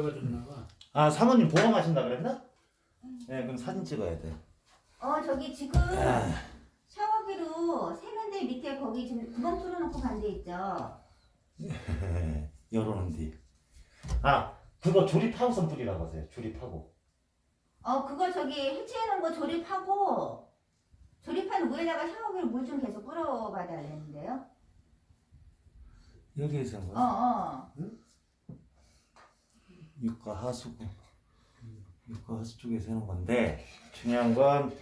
좀 나가. 아 사모님 보험하신다 그랬나? 네 그럼 사진 찍어야 돼. 어 저기 지금 아, 샤워기로 세면대 밑에 거기 지금 구멍 뚫어놓고 간 데 있죠. 열어놓은 뒤. 아 그거 조립하고 선불이라고 하세요. 조립하고. 어 그거 저기 해체해놓은 거 조립하고 조립한 위에다가 샤워기로 물 좀 계속 뿌려받아야 되는데요. 여기에서 한어 거야? 어. 육과 하수구. 육과 하수 쪽에서 해놓은 건데 중요한 건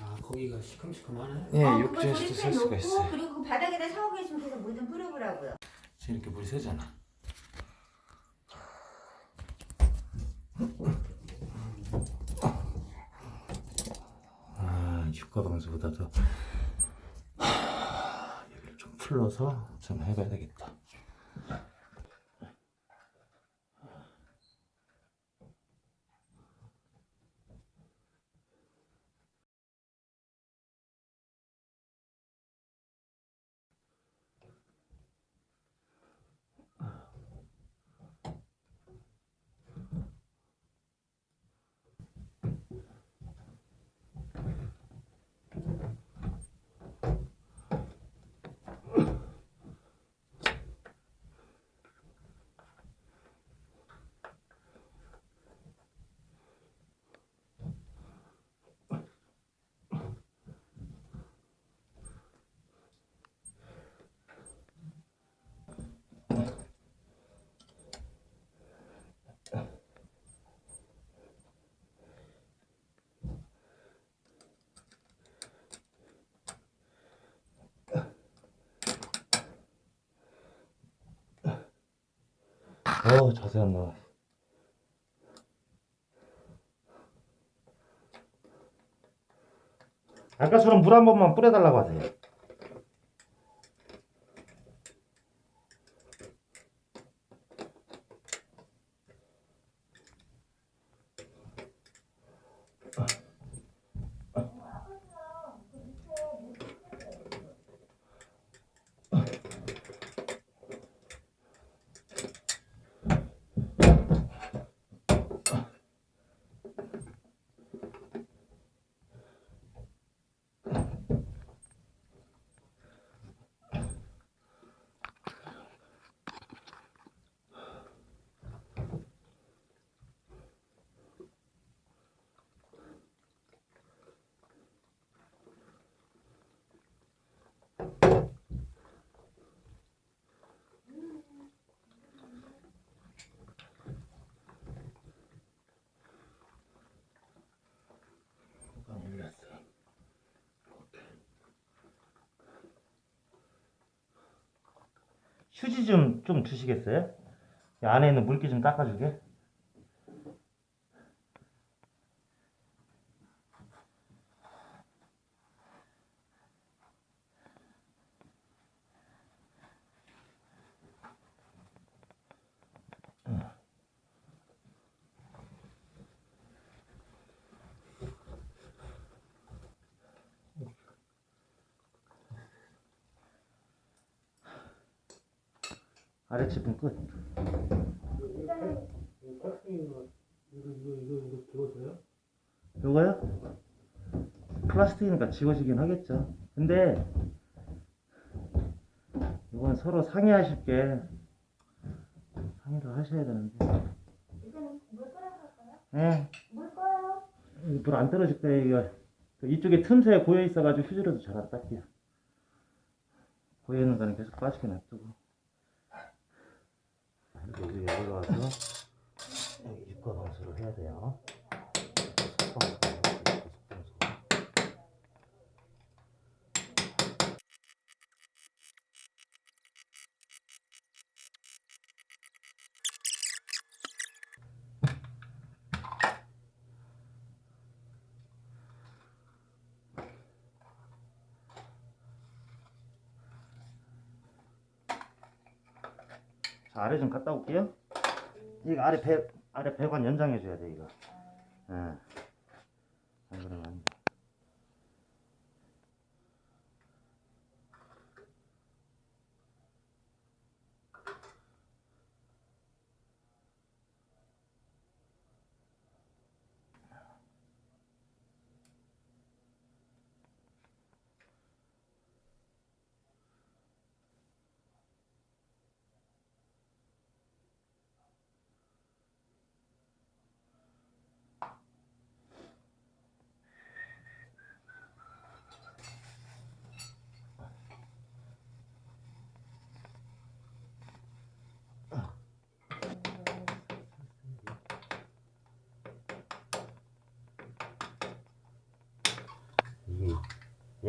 아 거기가 시큼시큼하네. 예, 어, 그거 조립해놓고 있어요. 그리고 그 바닥에다 샤워기 좀 계속 물좀 뿌려보라고요. 지금 이렇게 물이 새잖아. 아, 육과 방수보다도 하, 여기를 좀 풀러서 좀 해봐야 되겠다. 어, 자세 안 나와. 아까처럼 물 한 번만 뿌려달라고 하세요. 안 올렸어. 휴지 좀, 좀 주시겠어요? 이 안에 있는 물기 좀 닦아주게. 아래 칩은 끝. 요거요? 플라스틱이니까 지워지긴 하겠죠. 근데 이건 서로 상의하실 게 상의를 하셔야 되는데. 뿌려볼까요? 예. 물 꺼요. 물안 떨어질 거예요. 이거 그 이쪽에 틈새에 고여 있어가지고 휴지로도 잘 안 닦여. 고여 있는 거는 계속 빠지게 놔두고. 여기 와서 여기 육과 방수를 해야 돼요. 아래 좀 갔다 올게요. 이거 아래 배 아래 배관 연장해 줘야 돼 이거. 예. 안 그러면 안 돼.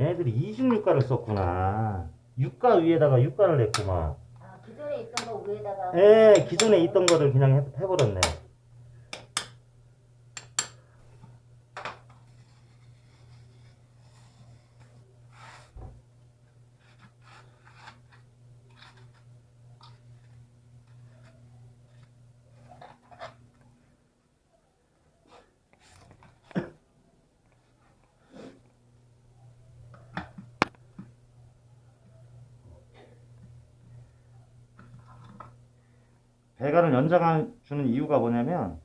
얘네들이 이중유가를 썼구나. 유가 위에다가 유가를 냈구만. 아 기존에 있던 거 위에다가 에 기존에 있던 거를 그냥 해, 해버렸네. 배관을 연장해주는 이유가 뭐냐면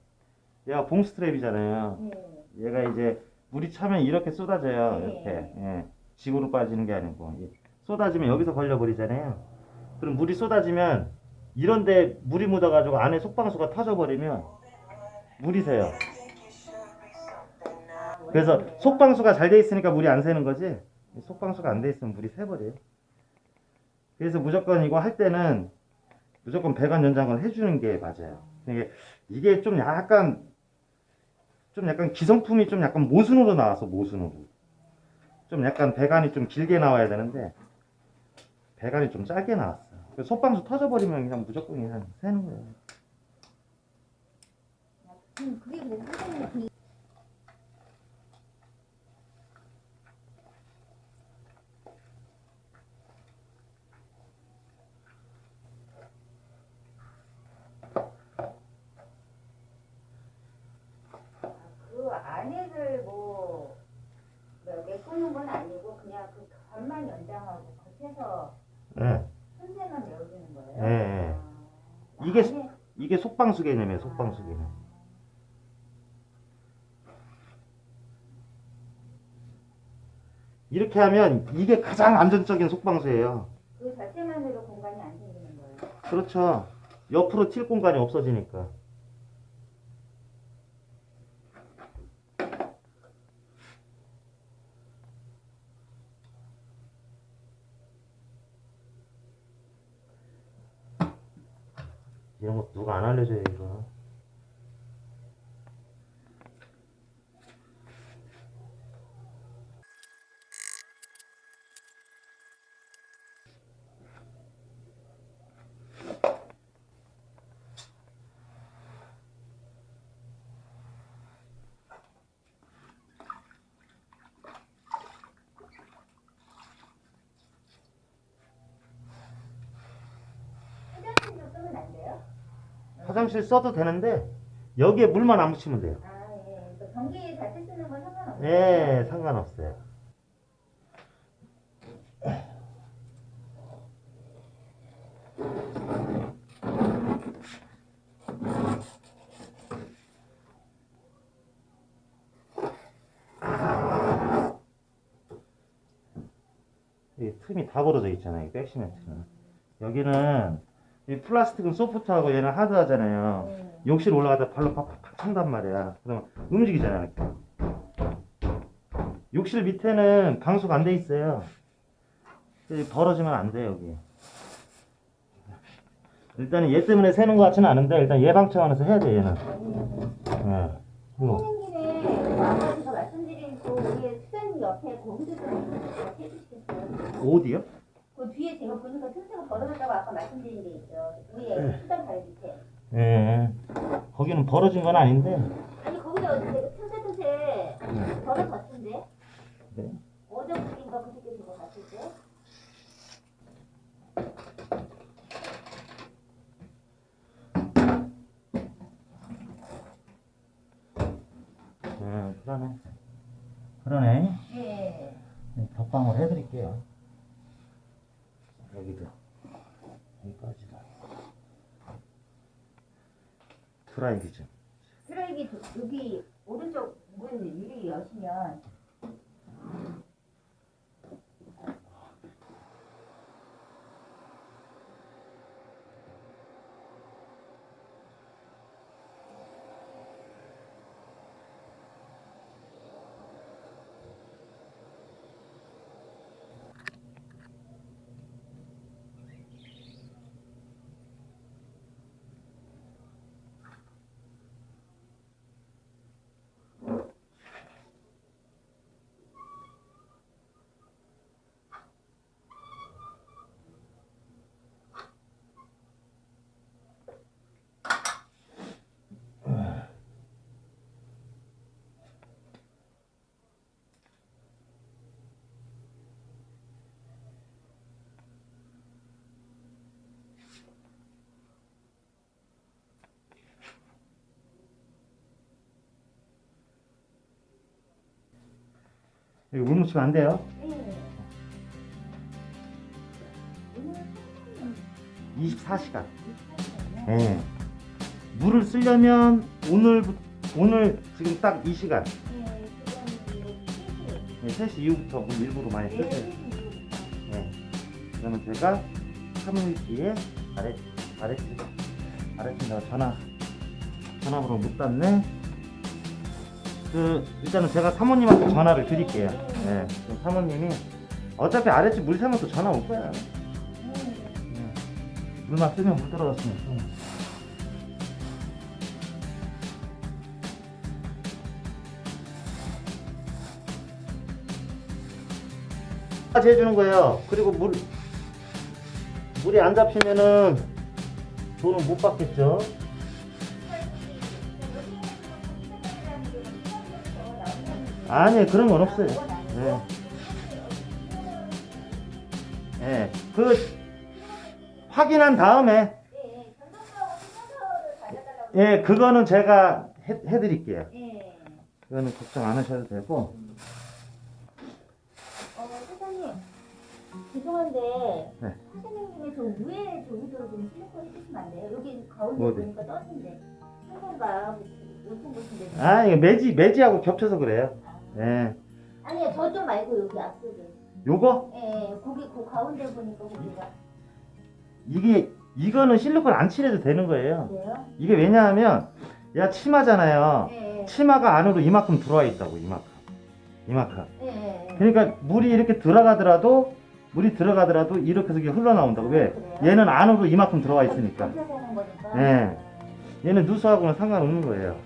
얘가 봉스트랩이잖아요. 네. 얘가 이제 물이 차면 이렇게 쏟아져요. 네. 이렇게 예. 지구로 빠지는 게 아니고 예. 쏟아지면 여기서 걸려버리잖아요. 그럼 물이 쏟아지면 이런데 물이 묻어가지고 안에 속방수가 터져버리면 물이 새요. 그래서 속방수가 잘 돼 있으니까 물이 안 새는 거지. 속방수가 안 돼 있으면 물이 새버려요. 그래서 무조건 이거 할 때는 무조건 배관 연장을 해주는 게 맞아요. 이게 이게 좀 약간 좀 약간 기성품이 좀 약간 모순으로 나와서 모순으로 좀 약간 배관이 좀 길게 나와야 되는데 배관이 좀 짧게 나왔어. 그래서 속방수 터져버리면 그냥 무조건 그냥 새는 거예요. 음, 그게 뭐 선생님 그 그 안에를 뭐 뭐, 메꾸는 건 아니고 그냥 그 관만 연장하고 겉에서 예. 손재만 메워주는 거예요. 예, 예. 아, 이게 안에- 이게 속방수 개념이에요. 속방수 개념. 이렇게 하면 이게 가장 안전적인 속방수예요. 그 자체만으로 공간이 안 생기는 거예요. 그렇죠. 옆으로 튈 공간이 없어지니까. 이런 거 누가 안 알려줘요, 이거. 화장실 좀 쓰면 안 돼요? 화장실 써도 되는데, 여기에 물만 안 묻히면 돼요. 아, 예. 그 전기 자체 쓰는 건 상관없어요. 네, 상관없어요. 이 틈이 다 벌어져 있잖아요. 이 백시멘트는. 여기는 이 플라스틱은 소프트하고 얘는 하드하잖아요. 네. 욕실 올라가다 발로 팍팍 찬단 말이야. 그러면 움직이잖아. 이렇게. 욕실 밑에는 방수가 안 돼 있어요. 벌어지면 안 돼, 여기. 일단은 얘 때문에 새는 것 같지는 않은데, 일단 예방 차원에서 해야 돼, 얘는. 예. 김에 뭐 말씀드린 그 위에 수전 옆에 거기도 좀 해주시겠어요? 어디요? 그 뒤에 제가 보니까 틈새가 벌어졌다고 아까 말씀드린 게 있죠. 위에 네. 수전 다리 밑에. 예. 거기는 벌어진 건 아닌데, 아니 거기다 어떻게 틈새 틈새 벌어졌던데? 네. 어저께인가 그저께 제가 봤을 때? 예, 그러네. 그러네. 예. 네, 덧방울 해드릴게요. 여기도. 여기까지도. 드라이기 좀. 도- 여기 오른쪽 문 유리 여시면 여기 물 묻히면 안 돼요. 네. 오늘 24시간. 사시간이요? 예. 물을 쓰려면 오늘 오늘 지금 딱 이 시간 네, 예, 3시 이후부터 물 일부러 많이 네, 쓰세요. 네. 예. 그러면 제가 3일 뒤에 아래 아래쪽 아래쪽 내가 전화 전화번호 못 땄네. 그 일단은 제가 사모님한테 전화를 드릴게요. 예. 그럼 사모님이 어차피 아래쪽 물 새면 또 전화 올 거야. 네. 예. 물만 쓰면 물 떨어졌으니까. 까지 해주는 거예요. 그리고 물 물이 안 잡히면은 돈은 못 받겠죠. 아니 그런 건 없어요. 네. 예, 그 확인한 다음에 예, 그거는 제가 해, 해드릴게요. 네. 그거는 걱정 안 하셔도 되고. 어, 사장님. 죄송한데, 네. 사장님 중에 저 위에 저기도 좀 실리콘 해주시면 안 돼요? 여기 가운데 어디? 보니까 떴는데. 한 번가 요청 보신데. 아, 이게 매지 매지하고 겹쳐서 그래요. 예, 아니요, 저쪽 말고 여기 앞쪽에. 요거 예, 거기 그 가운데 보니까 거기가. 이게 이거는 실리콘 안 칠해도 되는 거예요. 그래요? 이게 왜냐하면 야 치마잖아요. 예, 치마가 안으로 이만큼 들어와 있다고 이만큼, 이만큼. 예, 예. 그러니까 물이 이렇게 들어가더라도 물이 들어가더라도 이렇게 해서 이게 흘러나온다고 왜? 그래요? 얘는 안으로 이만큼 들어와 있으니까. 하는 거니까. 예. 얘는 누수하고는 상관없는 거예요.